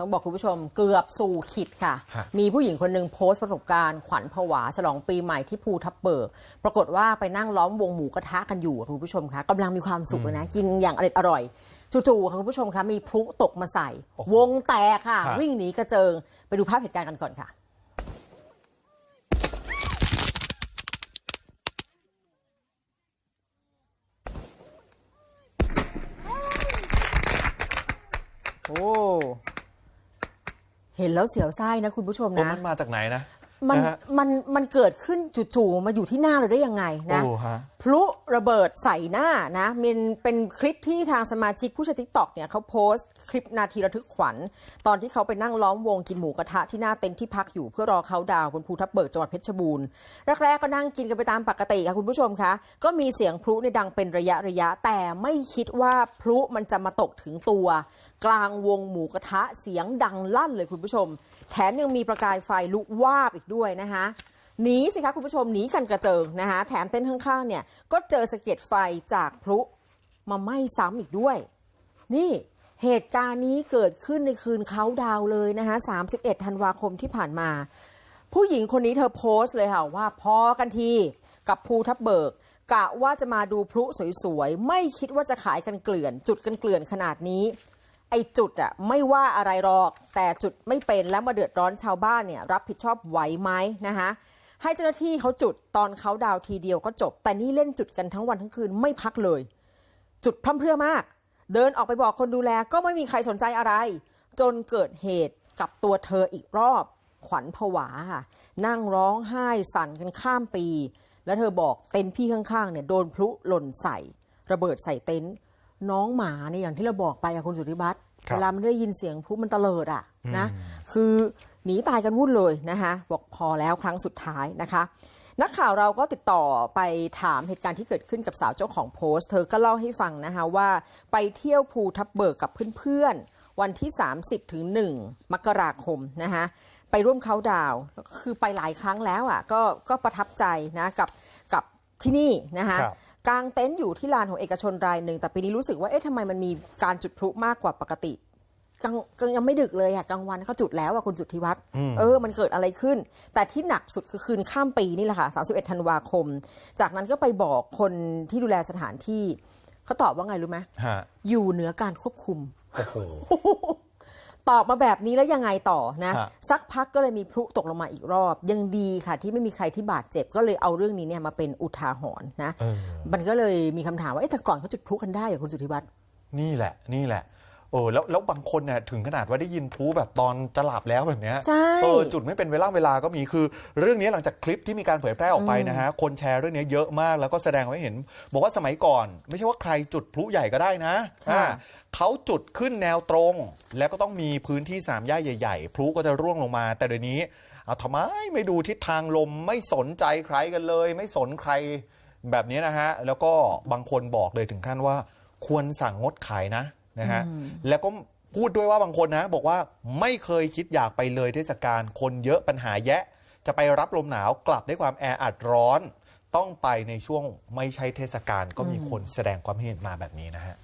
ต้องบอกคุณผู้ชมเกือบสู่ขิดค่ะ ฮะ มีผู้หญิงคนหนึ่งโพสต์ประสบการณ์ขวัญผวา ฉลองปีใหม่ที่ภูทับเบิก ปรากฏว่าไปนั่งล้อมวงหมูกระทะกันอยู่อะคุณผู้ชมคะกำลังมีความสุขเลยนะ กินอย่างอร่อยอร่อยจู่ๆค่ะคุณผู้ชมคะมีพลุตกมาใส่ วงแตกค่ะ ฮะ วิ่งหนีกระเจิง ไปดูภาพเหตุการณ์กันก่อนค่ะ โอ้ เห็นแล้วเสียวไส้นะคุณผู้ชมโอ้นะมันมาจากไหนนะมันนะฮะมันมันเกิดขึ้นจู่ๆมาอยู่ที่หน้าเราได้ยังไงนะโอ้ฮะพลุระเบิดใส่หน้านะมันเป็นคลิปที่ทางสมาชิกผู้ใช้ทิกตอกเนี่ยเขาโพสต์คลิปนาทีระทึกขวัญ ตอนที่เขาไปนั่งล้อมวงกินหมูกระทะที่หน้าเต็นท์ที่พักอยู่เพื่อรอเขาดาวบนภูทับเบิกจังหวัดเพชรบูรณ์แรกๆก็นั่งกินกันไปตามปกติค่ะคุณผู้ชมคะก็มีเสียงพลุในดังเป็นระยะระยะ แต่ไม่คิดว่าพลุมันจะมาตกถึงตัว กลางวงหมูกระทะเสียงดังลั่นเลยคุณผู้ชม แถมยังมีประกายไฟลุกวาบอีกด้วยนะคะ หนีสิคะคุณผู้ชมหนีกันกระเจิงนะคะแถมเต้นท์ข้างๆเนี่ยก็เจอสะเก็ดไฟจากพลุมาไหม้ซ้ำอีกด้วย นี่เหตุการณ์นี้เกิดขึ้นในคืนเขาดาวเลยนะคะ31 ธันวาคมที่ผ่านมา ผู้หญิงคนนี้เธอโพสต์เลยค่ะว่าพอกันทีกับภูทับเบิกกะว่าจะมาดูพลุสวยๆ ไม่คิดว่าจะขายกันเกลื่อน จุดกันเกลื่อนขนาดนี้ ไอจุดอะไม่ว่าอะไรหรอก แต่จุดไม่เป็นแล้วมาเดือดร้อนชาวบ้านเนี่ยรับผิดชอบไหวไหมนะคะ ให้เจ้าหน้าที่เขาจุดตอนเขาดาวทีเดียวก็จบ แต่นี่เล่นจุดกันทั้งวันทั้งคืนไม่พักเลย จุดพร่ำเพรื่อมาก เดินออกไปบอกคนดูแลก็ไม่มีใครสนใจอะไร จนเกิดเหตุกับตัวเธออีกรอบ ขวัญผวาค่ะนั่งร้องไห้สั่นกันข้ามปี แล้วเธอบอกเต็นท์พี่ข้างๆเนี่ยโดนพลุหล่นใส่ ระเบิดใส่เต็นท์น้องหมาเนี่ยอย่างที่เราบอกไปอะคุณสุธิบัตร เวลามันได้ยินเสียงพลุมันเตลิดอะนะคือหนีตายกันวุ่นเลยนะคะบอกพอแล้วครั้งสุดท้ายนะคะนักข่าวเราก็ติดต่อไปถามเหตุการณ์ที่เกิดขึ้นกับสาวเจ้าของโพสต์ เธอก็เล่าให้ฟังนะคะว่าไปเที่ยวภูทับเบิกกับเพื่อนๆ วันที่ 30 ถึง 1 มกราคมนะคะไปร่วมเขาน์ดาวน์คือไปหลายครั้งแล้วอะก็ก็ประทับใจนะกับกับที่นี่นะคะครับ กางเต็นท์อยู่ที่ลานของเอกชนรายหนึ่ง แต่ปีนี้รู้สึกว่าเอ๊ะทำไมมันมีการจุดพลุมากกว่าปกติกลางกลางยังไม่ดึกเลยอะกลางวันเขาจุดแล้วอะคุณสุทธิวัฒน์เออมันเกิดอะไรขึ้น แต่ที่หนักสุดคือคืนข้ามปีนี่แหละค่ะ 31 ธันวาคม จากนั้นก็ไปบอกคนที่ดูแลสถานที่เขาตอบว่าไงรู้ไหมฮะอยู่เหนือการควบคุมโอ้โห ตอบมาแบบนี้แล้วยังไงต่อนะฮะสักพักก็เลยมีพลุตกลงมาอีกรอบ ยังดีค่ะ ที่ไม่มีใครที่บาดเจ็บก็เลยเอาเรื่องนี้เนี่ยมาเป็นอุทาหรณ์นะเออมันก็เลยมีคำถามว่าเอ๊ะแต่ก่อนเขาจุดพลุกันได้เหรอคุณสุทธิวัฒน์นี่แหละนี่แหละ เออแล้วแล้วบางคนเนี่ยถึงขนาดว่าได้ยินพลุแบบตอนจะหลับแล้วแบบเนี้ยใช่เออจุดไม่เป็นเวลาเวลาก็มีคือ เรื่องนี้หลังจากคลิปที่มีการเผยแพร่ออกไปนะฮะคนแชร์เรื่องนี้เยอะมากแล้วก็แสดงไว้เห็น บอกว่าสมัยก่อน ไม่ใช่ว่าใครจุดพลุใหญ่ก็ได้นะค่ะอ่าเขาจุดขึ้นแนวตรง แล้วก็ต้องมีพื้นที่สนามหญ้าใหญ่ๆพลุก็จะร่วงลงมา แต่เดี๋ยวนี้เอาทำไมไม่ดูทิศทางลมไม่สนใจใครกันเลย ไม่สนใครแบบนี้นะฮะแล้วก็บางคนบอกเลยถึงขั้นว่า ควรสั่งงดขายนะ นะฮะแล้วก็พูดด้วยว่าบางคนนะ บอกว่าไม่เคยคิดอยากไปเลยเทศกาลคนเยอะปัญหาแยะ จะไปรับลมหนาวกลับด้วยความแออัดร้อน ต้องไปในช่วงไม่ใช่เทศกาลก็มีคนแสดงความเห็นมาแบบนี้นะฮะ